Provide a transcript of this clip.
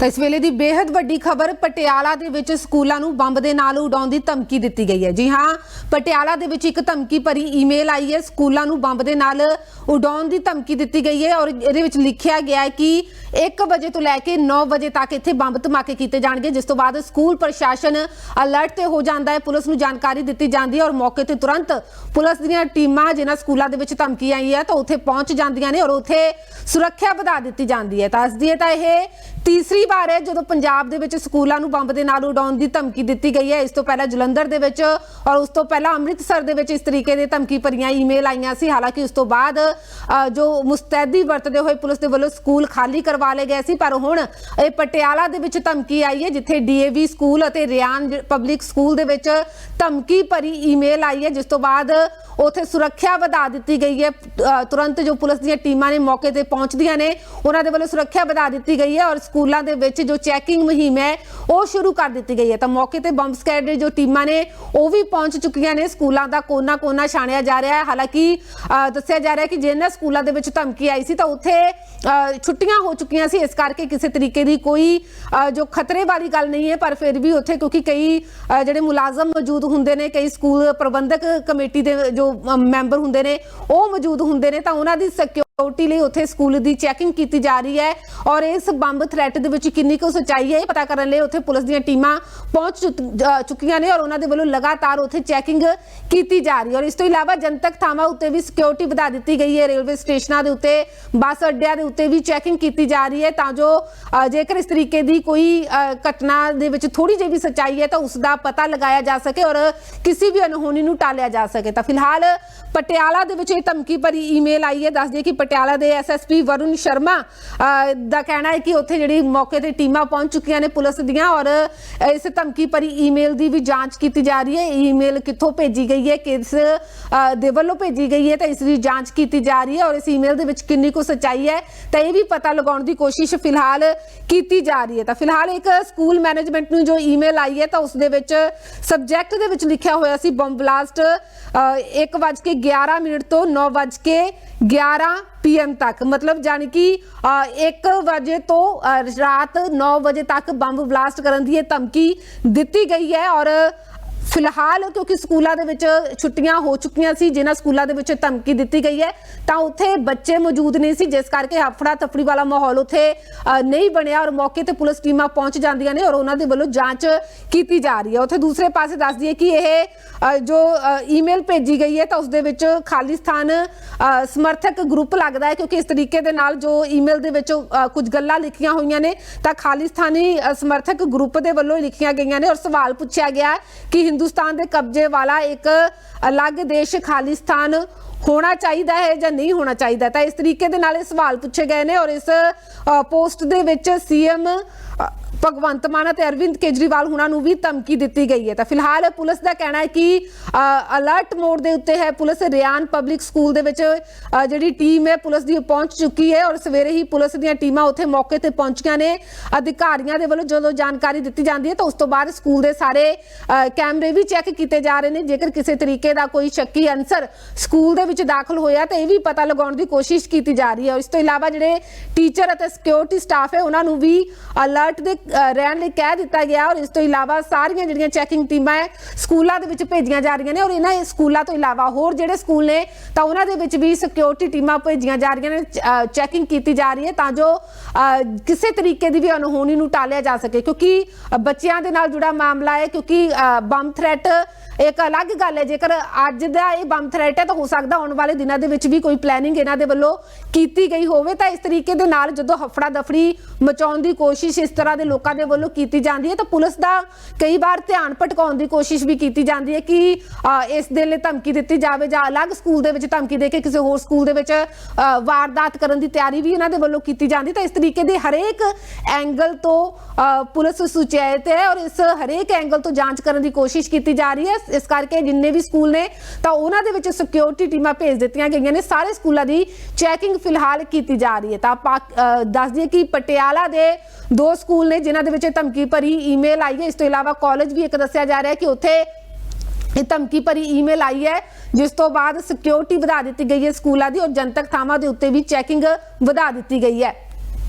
ਤਾਂ ਇਸ ਵੇਲੇ ਦੀ ਬੇहद ਵੱਡੀ ਖਬਰ ਪਟਿਆਲਾ ਦੇ ਵਿੱਚ ਸਕੂਲਾਂ ਨੂੰ ਬੰਬ ਦੇ ਨਾਲ ਉਡਾਉਣ ਦੀ ਧਮਕੀ ਦਿੱਤੀ ਗਈ ਹੈ। ਜੀ ਹਾਂ, ਪਟਿਆਲਾ ਦੇ ਵਿੱਚ ਇੱਕ ਧਮਕੀ ਭਰੀ ਈਮੇਲ ਆਈ ਹੈ। ਸਕੂਲਾਂ ਨੂੰ ਬੰਬ ਦੇ ਨਾਲ ਉਡਾਉਣ ਦੀ ਧਮਕੀ ਦਿੱਤੀ ਗਈ ਹੈ ਔਰ ਇਹਦੇ ਵਿੱਚ ਲਿਖਿਆ ਗਿਆ ਹੈ ਕਿ 1 ਵਜੇ ਤੋਂ ਲੈ ਕੇ 9 ਵਜੇ ਤੱਕ ਇੱਥੇ ਬੰਬ ਧਮਾਕੇ ਕੀਤੇ ਜਾਣਗੇ, ਜਿਸ ਤੋਂ ਬਾਅਦ ਸਕੂਲ ਪ੍ਰਸ਼ਾਸਨ ਅਲਰਟ ਤੇ ਹੋ ਜਾਂਦਾ ਹੈ। ਪੁਲਿਸ ਨੂੰ ਜਾਣਕਾਰੀ ਦਿੱਤੀ ਜਾਂਦੀ ਹੈ ਔਰ ਮੌਕੇ ਤੇ ਤੁਰੰਤ ਪੁਲਿਸ ਦੀਆਂ ਟੀਮਾਂ ਜਿਨ੍ਹਾਂ ਸਕੂਲਾਂ ਦੇ ਵਿੱਚ ਧਮਕੀ ਆਈ ਹੈ ਤਾਂ ਉੱਥੇ ਪਹੁੰਚ ਜਾਂਦੀਆਂ ਨੇ ਔਰ ਉੱਥੇ ਸੁਰੱਖਿਆ ਵਧਾ ਦਿੱਤੀ ਜਾਂਦੀ ਹੈ। ਤਾਂ ਇਸ ਦੀ ਤਾਂ ਇਹ ਤੀਸਰੀ ਵਾਰ ਹੈ ਜਦੋਂ ਪੰਜਾਬ ਦੇ ਵਿੱਚ ਸਕੂਲਾਂ ਨੂੰ ਬੰਬ ਦੇ ਨਾਲ ਉਡਾਉਣ ਦੀ ਧਮਕੀ ਦਿੱਤੀ ਗਈ ਹੈ। ਇਸ ਤੋਂ ਪਹਿਲਾਂ ਜਲੰਧਰ ਦੇ ਵਿੱਚ ਔਰ ਉਸ ਤੋਂ ਪਹਿਲਾਂ ਅੰਮ੍ਰਿਤਸਰ ਦੇ ਵਿੱਚ ਇਸ ਤਰੀਕੇ ਦੇ ਧਮਕੀ ਭਰੀਆਂ ਈਮੇਲ ਆਈਆਂ ਸੀ। ਹਾਲਾਂਕਿ ਉਸ ਤੋਂ ਬਾਅਦ ਜੋ ਮੁਸਤੈਦੀ ਵਰਤਦੇ ਹੋਏ ਪੁਲਿਸ ਦੇ ਵੱਲੋਂ ਸਕੂਲ ਖਾਲੀ ਕਰਵਾ ਲਏ ਗਏ ਸੀ, ਪਰ ਹੁਣ ਇਹ ਪਟਿਆਲਾ ਦੇ ਵਿੱਚ ਧਮਕੀ ਆਈ ਹੈ, ਜਿੱਥੇ ਡੀਏਵੀ ਸਕੂਲ ਅਤੇ ਰਿਆਨ ਪਬਲਿਕ ਸਕੂਲ ਦੇ ਵਿੱਚ ਧਮਕੀ ਭਰੀ ਈਮੇਲ ਆਈ ਹੈ, ਜਿਸ ਤੋਂ ਬਾਅਦ ਉਥੇ ਸੁਰੱਖਿਆ ਵਧਾ ਦਿੱਤੀ ਗਈ ਹੈ। ਤੁਰੰਤ ਜੋ ਪੁਲਿਸ ਦੀਆਂ ਟੀਮਾਂ ਨੇ ਮੌਕੇ ਤੇ ਪਹੁੰਚਦੀਆਂ ਨੇ, ਉਹਨਾਂ ਦੇ ਵੱਲੋਂ ਸੁਰੱਖਿਆ ਵਧਾ ਦਿੱਤੀ ਗਈ ਹੈ ਔਰ ਸਕੂਲਾਂ ਦੇ ਵਿੱਚ ਜੋ ਚੈਕਿੰਗ ਮੁਹਿੰਮ ਹੈ, ਉਹ ਸ਼ੁਰੂ ਕਰ ਦਿੱਤੀ ਗਈ ਹੈ। ਤਾਂ ਮੌਕੇ ਤੇ ਬੰਬ ਸਕੈਡ ਦੇ ਜੋ ਟੀਮਾਂ ਨੇ, ਉਹ ਵੀ ਪਹੁੰਚ ਚੁੱਕੀਆਂ ਨੇ। ਸਕੂਲਾਂ ਦਾ ਕੋਨਾ-ਕੋਨਾ ਛਾਣਿਆ ਜਾ ਰਿਹਾ ਹੈ। ਹਾਲਾਂਕਿ ਦੱਸਿਆ ਜਾ ਰਿਹਾ ਕਿ ਜਿਹਨਾਂ ਸਕੂਲਾਂ ਦੇ ਵਿੱਚ ਧਮਕੀ ਆਈ ਸੀ, ਤਾਂ ਉੱਥੇ ਛੁੱਟੀਆਂ ਹੋ ਚੁੱਕੀਆਂ ਸੀ। ਇਸ ਕਰਕੇ ਕਿਸੇ ਤਰੀਕੇ ਦੀ ਕੋਈ ਜੋ ਖਤਰੇ ਵਾਲੀ ਗੱਲ ਨਹੀਂ ਹੈ, ਪਰ ਫਿਰ ਵੀ ਉੱਥੇ ਕਿਉਂਕਿ ਕਈ ਜਿਹੜੇ ਮੁਲਾਜ਼ਮ ਮੌਜੂਦ ਹੁੰਦੇ ਨੇ, ਕਈ ਸਕੂਲ ਪ੍ਰਬੰਧਕ ਕਮੇਟੀ ਦੇ ਜੋ ਮੈਂਬਰ ਹੁੰਦੇ ਨੇ, ਉਹ ਮੌਜੂਦ ਹੁੰਦੇ ਨੇ, ਤਾਂ ਉਹਨਾਂ ਦੀ ਸਿਕਿਉਰਿਟੀ ਲਈ ਉੱਥੇ ਸਕੂਲ ਦੀ ਚੈਕਿੰਗ ਕੀਤੀ ਜਾ ਰਹੀ ਹੈ ਔਰ ਇਸ ਬੰਬ ਥ੍ਰੈਟ ਦੇ ਵਿੱਚ ਕਿੰਨੀ ਕੁ ਸੱਚਾਈ ਹੈ ਇਹ ਪਤਾ ਕਰਨ ਲਈ ਉੱਥੇ ਪੁਲਿਸ ਦੀਆਂ ਟੀਮਾਂ ਪਹੁੰਚ ਚੁੱਕੀਆਂ ਨੇ ਔਰ ਉਹਨਾਂ ਦੇ ਵੱਲੋਂ ਲਗਾਤਾਰ ਉੱਥੇ ਚੈਕਿੰਗ ਕੀਤੀ ਜਾ ਰਹੀ ਹੈ। ਔਰ ਇਸ ਤੋਂ ਇਲਾਵਾ ਜਨਤਕ ਥਾਵਾਂ ਉੱਤੇ ਵੀ ਸਿਕਿਉਰਿਟੀ ਵਧਾ ਦਿੱਤੀ ਗਈ ਹੈ। ਰੇਲਵੇ ਸਟੇਸ਼ਨਾਂ ਦੇ ਉੱਤੇ, ਬੱਸ ਅੱਡਿਆਂ ਦੇ ਉੱਤੇ ਵੀ ਚੈਕਿੰਗ ਕੀਤੀ ਜਾ ਰਹੀ ਹੈ ਤਾਂ ਜੋ ਜੇਕਰ ਇਸ ਤਰੀਕੇ ਦੀ ਕੋਈ ਘਟਨਾ ਦੇ ਵਿੱਚ ਥੋੜੀ ਜਿਹੀ ਵੀ ਸੱਚਾਈ ਹੈ ਤਾਂ ਉਸ ਦਾ ਪਤਾ ਲਗਾਇਆ ਜਾ ਸਕੇ ਔਰ ਕਿਸੇ ਵੀ ਅਨਹੋਣੀ ਨੂੰ ਟਾਲਿਆ ਜਾ ਸਕੇ। ਤਾਂ ਫਿਲਹਾਲ ਪਟਿਆਲਾ ਦੇ ਵਿੱਚ ਇਹ ਧਮਕੀ ਭਰੀ ਈਮੇਲ ਆਈ ਹੈ। ਦੱਸ ਦਈਏ ਕਿ ਪਟਿਆਲਾ ਦੇ ਐਸਐਸਪੀ ਵਰੁਣ ਸ਼ਰਮਾ ਦਾ ਕਹਿਣਾ ਹੈ ਕਿ ਉੱਥੇ ਜਿਹੜੀ ਮੌਕੇ ਤੇ ਟੀਮਾਂ ਪਹੁੰਚ ਚੁੱਕੀਆਂ ਨੇ ਪੁਲਿਸ ਦੀਆਂ ਔਰ ਇਸ ਧਮਕੀ ਭਰੀ ਈਮੇਲ ਦੀ ਵੀ ਜਾਂਚ ਕੀਤੀ ਜਾ ਰਹੀ ਹੈ। ਈਮੇਲ ਕਿੱਥੋਂ ਭੇਜੀ ਗਈ ਹੈ, ਕਿਸ ਦੇ ਵੱਲੋਂ ਭੇਜੀ ਗਈ ਹੈ ਤਾਂ ਇਸ ਦੀ ਜਾਂਚ ਕੀਤੀ ਜਾ ਰਹੀ ਹੈ ਔਰ ਇਸ ਈਮੇਲ ਦੇ ਵਿੱਚ ਕਿੰਨੀ ਕੁ ਸੱਚਾਈ ਹੈ ਤਾਂ ਇਹ ਵੀ ਪਤਾ ਲਗਾਉਣ ਦੀ ਕੋਸ਼ਿਸ਼ ਫਿਲਹਾਲ ਕੀਤੀ ਜਾ ਰਹੀ ਹੈ। ਤਾਂ ਫਿਲਹਾਲ ਇੱਕ ਸਕੂਲ ਮੈਨੇਜਮੈਂਟ ਨੂੰ ਜੋ ਈਮੇਲ ਆਈ ਹੈ ਤਾਂ ਉਸ ਦੇ ਵਿੱਚ ਸਬਜੈਕਟ ਦੇ ਵਿੱਚ ਲਿਖਿਆ ਹੋਇਆ ਸੀ ਬੰਬ ਬਲਾਸਟ 1:11 ਮਿੰਟ ਤੋਂ 9:11 ਪੀਐਮ ਤੱਕ। ਮਤਲਬ ਜਾਨੀ ਕਿ 1 ਵਜੇ ਤੋਂ ਅ, ਰਾਤ 9 ਵਜੇ ਤੱਕ ਬੰਬ ਬਲਾਸਟ ਕਰਨ ਦੀ ਇਹ ਧਮਕੀ ਦਿੱਤੀ ਗਈ ਹੈ ਔਰ ਫਿਲਹਾਲ ਕਿਉਂਕਿ ਸਕੂਲਾਂ ਦੇ ਵਿੱਚ ਛੁੱਟੀਆਂ ਹੋ ਚੁੱਕੀਆਂ ਸੀ ਜਿਨ੍ਹਾਂ ਸਕੂਲਾਂ ਦੇ ਵਿੱਚ ਧਮਕੀ ਦਿੱਤੀ ਗਈ ਹੈ ਤਾਂ ਉੱਥੇ ਬੱਚੇ ਮੌਜੂਦ ਨਹੀਂ ਸੀ ਜਿਸ ਕਰਕੇ ਹਫੜਾ ਤਫੜੀ ਵਾਲਾ ਮਾਹੌਲ ਉੱਥੇ ਨਹੀਂ ਬਣਿਆ ਔਰ ਮੌਕੇ ਤੇ ਪੁਲਿਸ ਟੀਮਾਂ ਪਹੁੰਚ ਜਾਂਦੀਆਂ ਨੇ ਔਰ ਉਹਨਾਂ ਦੇ ਵੱਲੋਂ ਜਾਂਚ ਕੀਤੀ ਜਾ ਰਹੀ ਹੈ। ਉੱਥੇ ਦੂਸਰੇ ਪਾਸੇ ਦੱਸ ਦਈਏ ਕਿ ਇਹ ਜੋ ਈਮੇਲ ਭੇਜੀ ਗਈ ਹੈ ਤਾਂ ਉਸ ਦੇ ਵਿੱਚ ਖਾਲਿਸਤਾਨ ਅ, ਸਮਰਥਕ ਗਰੁੱਪ ਲੱਗਦਾ ਹੈ ਕਿਉਂਕਿ ਇਸ ਤਰੀਕੇ ਦੇ ਨਾਲ ਜੋ ਈਮੇਲ ਦੇ ਵਿੱਚ ਅ, ਕੁਝ ਗੱਲਾਂ ਲਿਖੀਆਂ ਹੋਈਆਂ ਨੇ ਤਾਂ ਖਾਲਿਸਤਾਨੀ ਸਮਰਥਕ ਗਰੁੱਪ ਦੇ ਵੱਲੋਂ ਲਿਖੀਆਂ ਗਈਆਂ ਨੇ ਔਰ ਸਵਾਲ ਪੁੱਛਿਆ ਗਿਆ ਕਿ ਹਿੰਦੁਸਤਾਨ ਦੇ ਕਬਜ਼ੇ ਵਾਲਾ ਇੱਕ ਅਲੱਗ ਦੇਸ਼ ਖਾਲਿਸਤਾਨ ਹੋਣਾ ਚਾਹੀਦਾ ਹੈ ਜਾਂ ਨਹੀਂ ਹੋਣਾ ਚਾਹੀਦਾ ਤਾਂ ਇਸ ਤਰੀਕੇ ਦੇ ਨਾਲ ਇਹ ਸਵਾਲ ਪੁੱਛੇ ਗਏ ਨੇ ਔਰ ਇਸ ਪੋਸਟ ਦੇ ਵਿੱਚ ਸੀਐਮ ਭਗਵੰਤ ਮਾਨ ਅਤੇ ਅਰਵਿੰਦ ਕੇਜਰੀਵਾਲ ਹੁਣਾਂ ਨੂੰ ਵੀ ਧਮਕੀ ਦਿੱਤੀ ਗਈ ਹੈ। ਤਾਂ ਫਿਲਹਾਲ ਪੁਲਿਸ ਦਾ ਕਹਿਣਾ ਹੈ ਕਿ ਅਲਰਟ ਮੋਡ ਦੇ ਉੱਤੇ ਹੈ ਪੁਲਿਸ। ਰਿਆਨ ਪਬਲਿਕ ਸਕੂਲ ਦੇ ਵਿੱਚ ਜਿਹੜੀ ਟੀਮ ਹੈ ਪੁਲਿਸ ਦੀ ਪਹੁੰਚ ਚੁੱਕੀ ਹੈ ਔਰ ਸਵੇਰੇ ਹੀ ਪੁਲਿਸ ਦੀਆਂ ਟੀਮਾਂ ਉੱਥੇ ਮੌਕੇ ਤੇ ਪਹੁੰਚੀਆਂ ਨੇ। ਅਧਿਕਾਰੀਆਂ ਦੇ ਵੱਲੋਂ ਜਦੋਂ ਜਾਣਕਾਰੀ ਦਿੱਤੀ ਜਾਂਦੀ ਹੈ ਤਾਂ ਉਸ ਤੋਂ ਬਾਅਦ ਸਕੂਲ ਦੇ ਸਾਰੇ ਕੈਮਰੇ ਵੀ ਚੈੱਕ ਕੀਤੇ ਜਾ ਰਹੇ ਨੇ। ਜੇਕਰ ਕਿਸੇ ਤਰੀਕੇ ਦਾ ਕੋਈ ਸ਼ੱਕੀ ਅਨਸਰ ਸਕੂਲ ਦੇ ਵਿੱਚ ਦਾਖਲ ਹੋਇਆ ਤਾਂ ਇਹ ਵੀ ਪਤਾ ਲਗਾਉਣ ਦੀ ਕੋਸ਼ਿਸ਼ ਕੀਤੀ ਜਾ ਰਹੀ ਹੈ। ਇਸ ਤੋਂ ਇਲਾਵਾ ਜਿਹੜੇ ਟੀਚਰ ਅਤੇ ਸਿਕਿਉਰਿਟੀ ਸਟਾਫ ਹੈ, ਉਹਨਾਂ ਨੂੰ ਵੀ ਅਲਰਟ ਦੇ ਰਹਿਣ ਲਈ ਕਹਿ ਦਿੱਤਾ ਗਿਆ ਔਰ ਇਸ ਤੋਂ ਇਲਾਵਾ ਸਾਰੀਆਂ ਜਿਹੜੀਆਂ ਚੈਕਿੰਗ ਟੀਮਾਂ ਹੈ, ਸਕੂਲਾਂ ਦੇ ਵਿੱਚ ਭੇਜੀਆਂ ਜਾ ਰਹੀਆਂ ਨੇ ਔਰ ਇਹਨਾਂ ਸਕੂਲਾਂ ਤੋਂ ਇਲਾਵਾ ਹੋਰ ਜਿਹੜੇ ਸਕੂਲ ਨੇ, ਤਾਂ ਉਹਨਾਂ ਦੇ ਵਿੱਚ ਵੀ ਸਿਕਿਉਰਿਟੀ ਟੀਮਾਂ ਭੇਜੀਆਂ ਜਾ ਰਹੀਆਂ ਨੇ ਚੈਕਿੰਗ ਕੀਤੀ ਜਾ ਰਹੀ ਹੈ ਤਾਂ ਜੋ ਕਿਸੇ ਤਰੀਕੇ ਦੀ ਵੀ ਅਨਹੋਣੀ ਨੂੰ ਟਾਲਿਆ ਜਾ ਸਕੇ ਕਿਉਂਕਿ ਬੱਚਿਆਂ ਦੇ ਨਾਲ ਜੁੜਾ ਮਾਮਲਾ ਹੈ ਕਿਉਂਕਿ ਬੰਬ ਥ੍ਰੈਟ ਇੱਕ ਅਲੱਗ ਗੱਲ ਹੈ, ਜੇਕਰ ਅੱਜ ਦਾ ਇਹ ਬੰਬ ਥ੍ਰੈਟ ਹੈ ਤਾਂ ਹੋ ਸਕਦਾ ਆਉਣ ਵਾਲੇ ਦਿਨਾਂ ਦੇ ਵਿੱਚ ਵੀ ਕੋਈ ਪਲੈਨਿੰਗ ਇਹਨਾਂ ਦੇ ਵੱਲੋਂ ਕੀਤੀ ਗਈ ਹੋਵੇ ਤਾਂ ਇਸ ਤਰੀਕੇ ਦੇ ਨਾਲ ਜਦੋਂ ਹਫੜਾ ਦਫੜੀ ਮਚਾਉਣ ਦੀ ਕੋਸ਼ਿਸ਼ ਇਸ ਤਰ੍ਹਾਂ ਦੇ ਲੋਕਾਂ ਦੇ ਵੱਲੋਂ ਕੀਤੀ ਜਾਂਦੀ ਹੈ ਤਾਂ ਪੁਲਿਸ ਦਾ ਕਈ ਵਾਰ ਧਿਆਨ ਭਟਕਾਉਣ ਦੀ ਕੋਸ਼ਿਸ਼ ਵੀ ਕੀਤੀ ਜਾਂਦੀ ਹੈ ਕਿ ਇਸ ਦੇ ਲਈ ਧਮਕੀ ਦਿੱਤੀ ਜਾਵੇ ਜਾਂ ਅਲੱਗ ਸਕੂਲ ਦੇ ਵਿੱਚ ਧਮਕੀ ਦੇ ਕੇ ਕਿਸੇ ਹੋਰ ਸਕੂਲ ਦੇ ਵਿੱਚ ਵਾਰਦਾਤ ਕਰਨ ਦੀ ਤਿਆਰੀ ਵੀ ਇਹਨਾਂ ਦੇ ਵੱਲੋਂ ਕੀਤੀ ਜਾਂਦੀ ਤਾਂ ਇਸ ਤਰੀਕੇ ਦੇ ਹਰੇਕ ਐਂਗਲ ਤੋਂ ਪੁਲਿਸ ਸੁਚੇਤ ਹੈ ਔਰ ਇਸ ਹਰੇਕ ਐਂਗਲ ਤੋਂ ਜਾਂਚ ਕਰਨ ਦੀ ਕੋਸ਼ਿਸ਼ ਕੀਤੀ ਜਾ ਰਹੀ ਹੈ। ਇਸ ਕਰਕੇ ਜਿੰਨੇ ਵੀ ਸਕੂਲ ਨੇ ਤਾਂ ਉਹਨਾਂ ਦੇ ਵਿੱਚ ਸਿਕਿਉਰਿਟੀ ਟੀਮਾਂ ਭੇਜ ਦਿੱਤੀਆਂ ਗਈਆਂ ਨੇ। ਸਾਰੇ ਸਕੂਲਾਂ ਦੀ ਚੈਕਿੰਗ ਫਿਲਹਾਲ ਕੀਤੀ ਜਾ ਰਹੀ ਹੈ। ਤਾਂ ਆਪਾਂ ਅ, ਦੱਸ ਦਈਏ ਕਿ ਪਟਿਆਲਾ ਦੇ ਦੋ ਸਕੂਲ ਨੇ ਜਿਨ੍ਹਾਂ ਦੇ ਵਿੱਚ ਇਹ ਧਮਕੀ ਭਰੀ ਈਮੇਲ ਆਈ ਹੈ ਇਸ ਤੋਂ ਇਲਾਵਾ ਕਾਲਜ ਵੀ ਇੱਕ ਦੱਸਿਆ ਜਾ ਰਿਹਾ ਹੈ ਕਿ ਉੱਥੇ ਇਹ ਧਮਕੀ ਭਰੀ ਈਮੇਲ ਆਈ ਹੈ ਜਿਸ ਤੋਂ ਬਾਅਦ ਸਿਕਿਉਰਿਟੀ ਵਧਾ ਦਿੱਤੀ ਗਈ ਹੈ ਸਕੂਲਾਂ ਦੀ ਔਰ ਜਨਤਕ ਥਾਵਾਂ ਦੇ ਉੱਤੇ ਵੀ ਚੈਕਿੰਗ ਵਧਾ ਦਿੱਤੀ ਗਈ ਹੈ